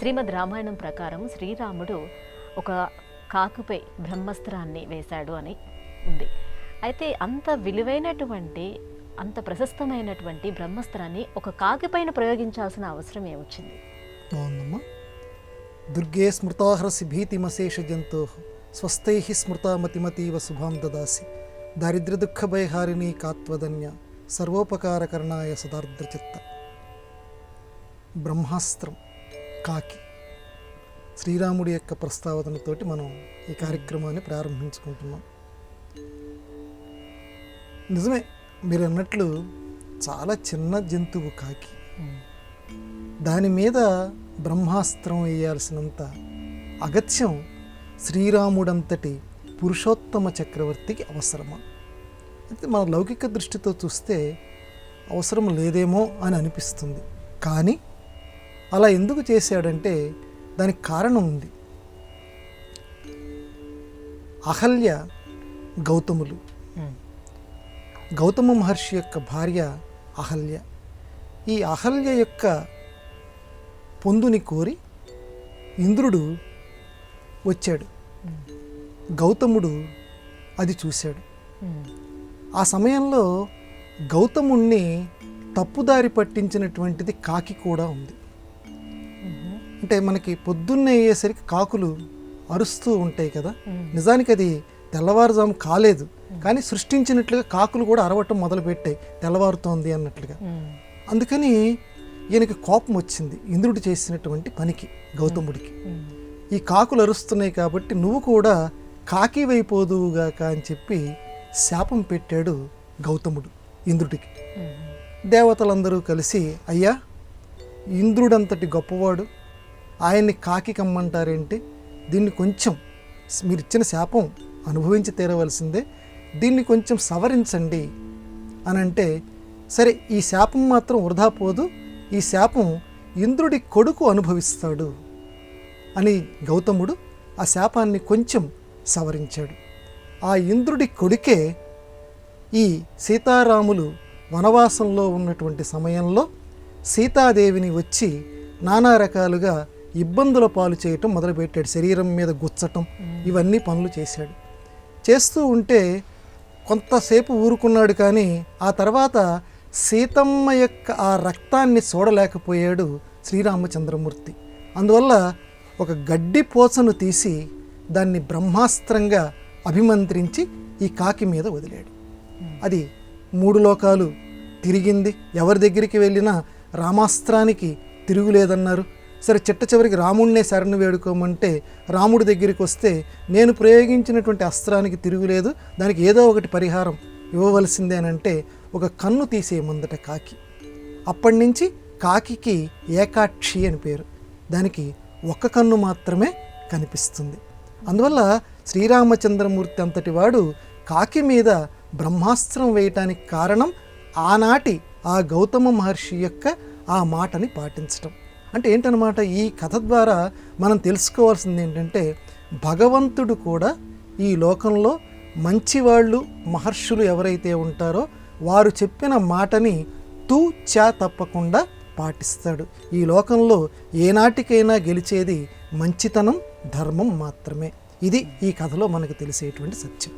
శ్రీమద్ రామాయణం ప్రకారం శ్రీరాముడు ఒక కాకుపై బ్రహ్మస్త్రాన్ని వేశాడు అని ఉంది. అయితే అంత విలువైనటువంటి అంత ప్రశస్తమైనటువంటి బ్రహ్మస్త్రాన్ని ఒక కాకిపైన ప్రయోగించాల్సిన అవసరం ఏమొచ్చింది? బాగుందమ్మా దుర్గే స్మృతాహరసి భీతిమశేష జంతో స్వస్థై స్మృతామతిమతీవ శుభాం దదాసి దారిద్ర్య దుఃఖ భయహారిణి కాత్వదన్య సర్వోపకారకరణాయ సదార్ద్రచిత్త. బ్రహ్మాస్త్రం. కాకి. శ్రీరాముడి యొక్క ప్రస్తావనతోటి మనం ఈ కార్యక్రమాన్ని ప్రారంభించుకుంటున్నాం. నిజమే మీరు అన్నట్లు చాలా చిన్న జంతువు కాకి. దాని మీద బ్రహ్మాస్త్రం వేయాల్సినంత అగత్యం శ్రీరాముడంతటి పురుషోత్తమ చక్రవర్తికి అవసరమా? అయితే మన లౌకిక దృష్టితో చూస్తే అవసరం లేదేమో అని అనిపిస్తుంది. కానీ అలా ఎందుకు చేశాడంటే దానికి కారణం ఉంది. అహల్య గౌతములు. గౌతమ మహర్షి యొక్క భార్య అహల్య. ఈ అహల్య యొక్క పొందుని కోరి ఇంద్రుడు వచ్చాడు. గౌతముడు అది చూశాడు. ఆ సమయంలో గౌతముణ్ణి తప్పుదారి పట్టించినటువంటిది కాకి కూడా ఉంది. అంటే మనకి పొద్దున్నే అయ్యేసరికి కాకులు అరుస్తూ ఉంటాయి కదా. నిజానికి అది తెల్లవారుజాము కాలేదు. కానీ సృష్టించినట్లుగా కాకులు కూడా అరవటం మొదలుపెట్టాయి తెల్లవారుతోంది అన్నట్లుగా. అందుకని ఈయనకి కోపం వచ్చింది ఇంద్రుడు చేసినటువంటి పనికి గౌతముడికి. ఈ కాకులు అరుస్తున్నాయి కాబట్టి నువ్వు కూడా కాకి వైపోదువుగాక అని చెప్పి శాపం పెట్టాడు గౌతముడు ఇంద్రుడికి. దేవతలందరూ కలిసి అయ్యా ఇంద్రుడంతటి గొప్పవాడు ఆయన్ని కాకి కమ్మంటారేంటి? దీన్ని కొంచెం మీరు ఇచ్చిన శాపం అనుభవించి తీరవలసిందే. దీన్ని కొంచెం సవరించండి అని అంటే సరే ఈ శాపం మాత్రం వృధా పోదు. ఈ శాపం ఇంద్రుడి కొడుకు అనుభవిస్తాడు అని గౌతముడు ఆ శాపాన్ని కొంచెం సవరించాడు. ఆ ఇంద్రుడి కొడుకే ఈ సీతారాములు వనవాసంలో ఉన్నటువంటి సమయంలో సీతాదేవిని వచ్చి నానా రకాలుగా ఇబ్బందుల పాలు చేయటం మొదలుపెట్టాడు. శరీరం మీద గుచ్చటం ఇవన్నీ పనులు చేశాడు. చేస్తూ ఉంటే కొంతసేపు ఊరుకున్నాడు కానీ ఆ తర్వాత సీతమ్మ యొక్క ఆ రక్తాన్ని చూడలేకపోయాడు శ్రీరామచంద్రమూర్తి. అందువల్ల ఒక గడ్డి పోసను తీసి దాన్ని బ్రహ్మాస్త్రంగా అభిమంత్రించి ఈ కాకి మీద వదిలాడు. అది మూడు లోకాలు తిరిగింది. ఎవరి దగ్గరికి వెళ్ళినా రామాస్త్రానికి తిరుగులేదన్నారు. సరే చిట్ట చివరికి రాముడినే శరణు వేడుకోమంటే రాముడి దగ్గరికి వస్తే నేను ప్రయోగించినటువంటి అస్త్రానికి తిరుగులేదు దానికి ఏదో ఒకటి పరిహారం ఇవ్వవలసిందేనంటే ఒక కన్ను తీసే ముందట కాకి. అప్పటి నుంచి కాకి ఏకాక్షి అని పేరు. దానికి ఒక్క కన్ను మాత్రమే కనిపిస్తుంది. అందువల్ల శ్రీరామచంద్రమూర్తి అంతటి వాడు కాకి మీద బ్రహ్మాస్త్రం వేయటానికి కారణం ఆనాటి ఆ గౌతమ మహర్షి యొక్క ఆ మాటని పాటించటం. అంటే ఏంటనమాట ఈ కథ ద్వారా మనం తెలుసుకోవాల్సింది ఏంటంటే భగవంతుడు కూడా ఈ లోకంలో మంచివాళ్ళు మహర్షులు ఎవరైతే ఉంటారో వారు చెప్పిన మాటని తూ చా తప్పకుండా పాటిస్తాడు. ఈ లోకంలో ఏనాటికైనా గెలిచేది మంచితనం ధర్మం మాత్రమే. ఇది ఈ కథలో మనకు తెలిసేటువంటి సత్యం.